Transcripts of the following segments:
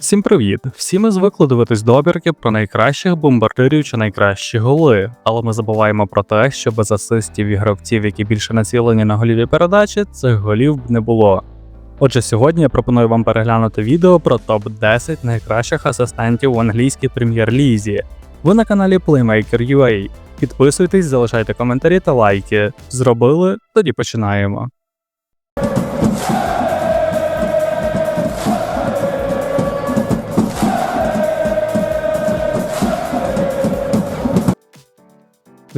Всім привіт! Всі ми звикли дивитись добірки про найкращих бомбардирів чи найкращі голи, але ми забуваємо про те, що без асистів і гравців, які більше націлені на голіві передачі, цих голів б не було. Отже, сьогодні я пропоную вам переглянути відео про топ-10 найкращих асистентів в англійській прем'єр-лізі. Ви на каналі Playmaker.ua. Підписуйтесь, залишайте коментарі та лайки. Зробили? Тоді починаємо.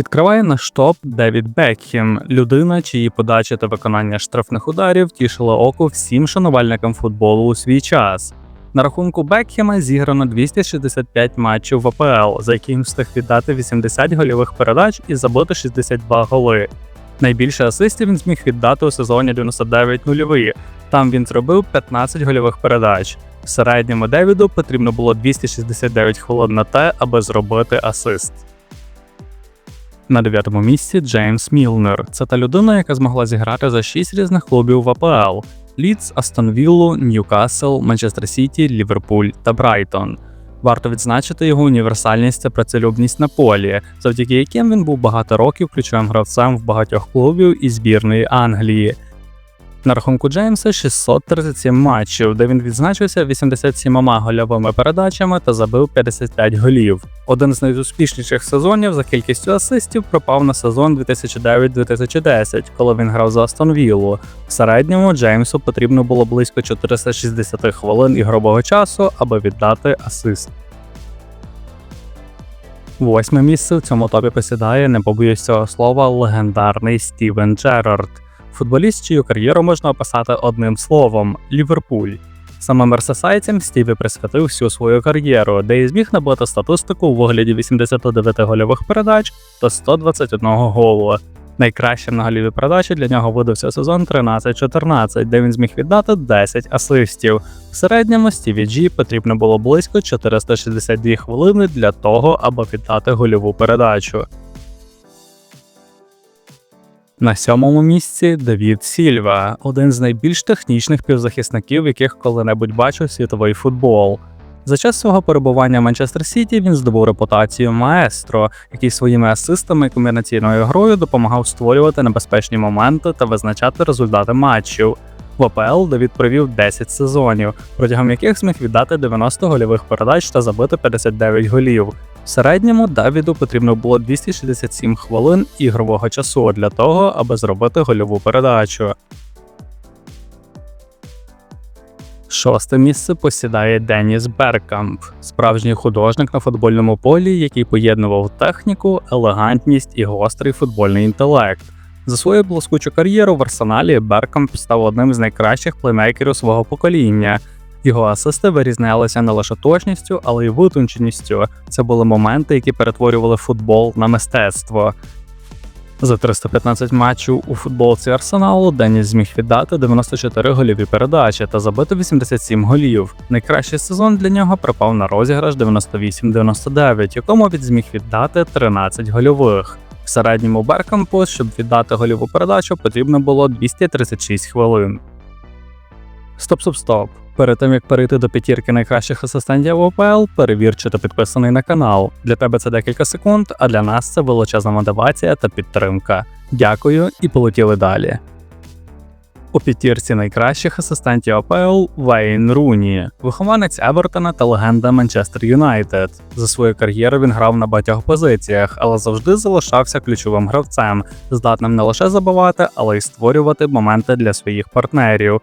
Відкриває наш топ Девід Бекхем, людина, чиї подачі та виконання штрафних ударів тішило око всім шанувальникам футболу у свій час. На рахунку Бекхема зіграно 265 матчів в АПЛ, за які він встиг віддати 80 гольових передач і забити 62 голи. Найбільше асистів він зміг віддати у сезоні 99 нульовий. Там він зробив 15 гольових передач. Середньому Девіду потрібно було 269 хвилин на те, аби зробити асист. На дев'ятому місці Джеймс Мілнер. Це та людина, яка змогла зіграти за шість різних клубів в АПЛ: Лідс, Астонвіллу, Ньюкасл, Манчестер Сіті, Ліверпуль та Брайтон. Варто відзначити його універсальність та працелюбність на полі, завдяки яким він був багато років ключовим гравцем в багатьох клубів і збірної Англії. На рахунку Джеймса 637 матчів, де він відзначився 87 гольовими передачами та забив 55 голів. Один з найуспішніших сезонів за кількістю асистів пропав на сезон 2009-2010, коли він грав за Астон Віллу. В середньому Джеймсу потрібно було близько 460 хвилин ігрового часу, аби віддати асист. Восьме місце в цьому топі посідає, не побоюсь цього слова, легендарний Стівен Джерард. Футболіст, чию кар'єру можна описати одним словом Ліверпуль. Саме мерсесайцям Стіві присвятив всю свою кар'єру, де і зміг набути статистику у вигляді 89 гольових передач та 121 голу. Найкращим на голіві передачі для нього видався сезон 13-14, де він зміг віддати 10 асистів. В середньому Стіві Джі потрібно було близько 462 хвилини для того, аби віддати гольову передачу. На сьомому місці Давід Сільва, один з найбільш технічних півзахисників, яких коли-небудь бачив світовий футбол. За час свого перебування в Манчестер Сіті він здобув репутацію маестро, який своїми асистами і комбінаційною грою допомагав створювати небезпечні моменти та визначати результати матчів. В АПЛ Давід провів 10 сезонів, протягом яких зміг віддати 90 гольових передач та забити 59 голів. В середньому Давіду потрібно було 267 хвилин ігрового часу для того, аби зробити гольову передачу. Шосте місце посідає Деніс Беркамп, справжній художник на футбольному полі, який поєднував техніку, елегантність і гострий футбольний інтелект. За свою блискучу кар'єру в арсеналі Беркамп став одним з найкращих плеймейкерів свого покоління. Його асисти вирізнялися не лише точністю, але й витонченістю. Це були моменти, які перетворювали футбол на мистецтво. За 315 матчів у футболці Арсеналу Деніс зміг віддати 94 голіві передачі та забити 87 голів. Найкращий сезон для нього припав на розіграш 98-99, якому він зміг віддати 13 гольових. В середньому Беркампу, щоб віддати гольову передачу, потрібно було 236 хвилин. Стоп, стоп, стоп. Перед тим як перейти до п'ятірки найкращих асистентів ОПЛ, перевір, чи ти підписаний на канал. Для тебе це декілька секунд, а для нас це величезна мотивація та підтримка. Дякую і полетіли далі. У п'ятірці найкращих асистентів АПЛ Вейн Руні, вихованець Евертона та легенда Манчестер Юнайтед. За свою кар'єру він грав на багатьох позиціях, але завжди залишався ключовим гравцем, здатним не лише забивати, але й створювати моменти для своїх партнерів.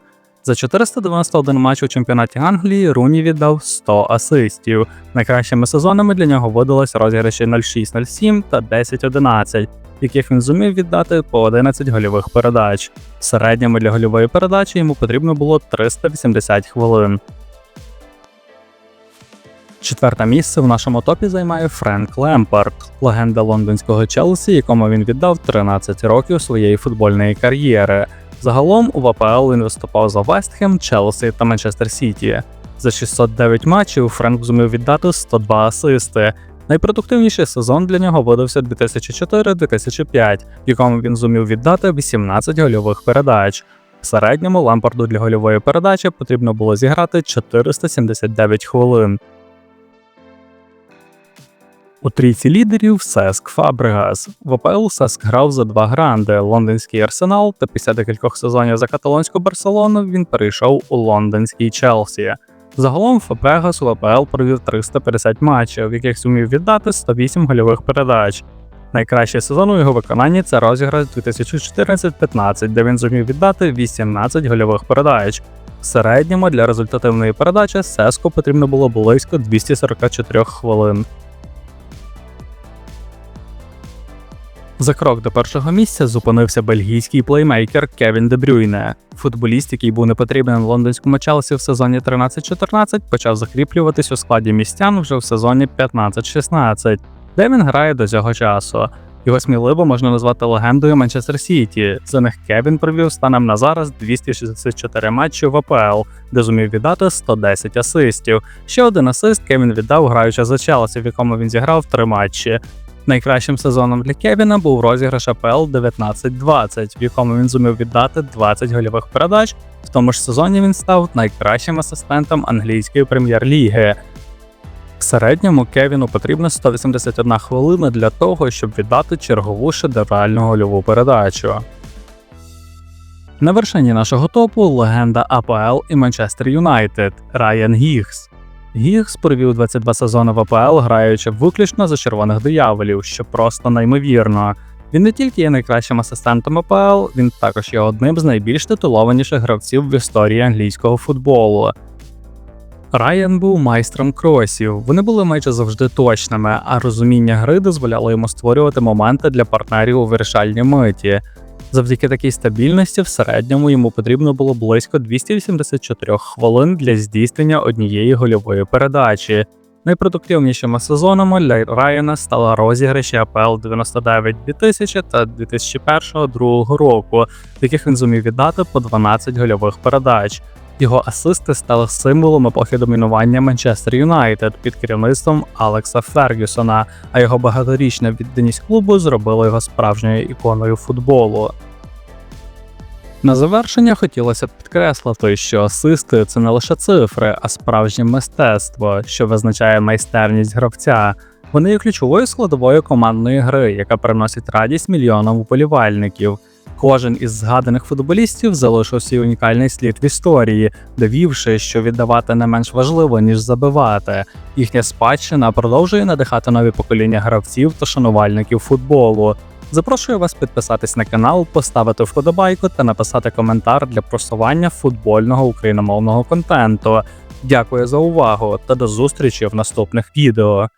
За 491 матч у чемпіонаті Англії Руні віддав 100 асистів. Найкращими сезонами для нього видалось розіграші 06-07 та 10-11, яких він зумів віддати по 11 гольових передач. Середньому для гольової передачі йому потрібно було 380 хвилин. Четверте місце в нашому топі займає Френк Лемпард, легенда лондонського Челсі, якому він віддав 13 років своєї футбольної кар'єри. Загалом у ВПЛ він виступав за Вестхем, Челсі та Манчестер Сіті. За 609 матчів Френк зумів віддати 102 асисти. Найпродуктивніший сезон для нього видався 2004-2005, в якому він зумів віддати 18 гольових передач. В середньому Лампарду для гольової передачі потрібно було зіграти 479 хвилин. У трійці лідерів Сеск Фабрегас. В ОПЛ Сеск грав за два гранди лондонський арсенал, та після декількох сезонів за каталонську Барселону він перейшов у лондонський Челсі. Загалом Фабрегас у АПЛ провів 350 матчів, в яких зумів віддати 108 гольових передач. Найкращий сезон у його виконанні це розіграш 2014-15, де він зумів віддати 18 гольових передач. В середньому для результативної передачі Сеску потрібно було близько 244 хвилин. За крок до першого місця зупинився бельгійський плеймейкер Кевін Де Брюйне. Футболіст, який був непотрібен лондонському Челсі в сезоні 13-14, почав закріплюватись у складі містян вже в сезоні 15-16, де він грає до цього часу. Його сміливо можна назвати легендою Манчестер Сіті. За них Кевін провів станом на зараз 264 матчі в АПЛ, де зумів віддати 110 асистів. Ще один асист Кевін віддав, граючи за Челсі, в якому він зіграв три матчі. Найкращим сезоном для Кевіна був розіграш АПЛ 19-20, в якому він зумів віддати 20 гольових передач. В тому ж сезоні він став найкращим асистентом англійської прем'єр-ліги. В середньому Кевіну потрібно 181 хвилина для того, щоб віддати чергову шедевральну гольову передачу. На вершині нашого топу легенда АПЛ і Манчестер Юнайтед Райан Гігс. Гігс провів 22 сезони в АПЛ, граючи виключно за червоних дияволів, що просто неймовірно. Він не тільки є найкращим асистентом АПЛ, він також є одним з найбільш титулованіших гравців в історії англійського футболу. Райан був майстром кросів. Вони були майже завжди точними, а розуміння гри дозволяло йому створювати моменти для партнерів у вирішальній миті. Завдяки такій стабільності, в середньому йому потрібно було близько 284 хвилин для здійснення однієї гольової передачі. Найпродуктивнішими сезонами для Райана стали розіграші АПЛ 99 2000 та 2001-2002 року, в яких він зумів віддати по 12 гольових передач. Його асисти стали символом епохи домінування Манчестер Юнайтед під керівництвом Алекса Фергюсона, а його багаторічна відданість клубу зробила його справжньою іконою футболу. На завершення хотілося б підкреслити, що асисти це не лише цифри, а справжнє мистецтво, що визначає майстерність гравця. Вони є ключовою складовою командної гри, яка приносить радість мільйонам вболівальників. Кожен із згаданих футболістів залишив свій унікальний слід в історії, довівши, що віддавати не менш важливо, ніж забивати. Їхня спадщина продовжує надихати нові покоління гравців та шанувальників футболу. Запрошую вас підписатись на канал, поставити вподобайку та написати коментар для просування футбольного україномовного контенту. Дякую за увагу та до зустрічі в наступних відео.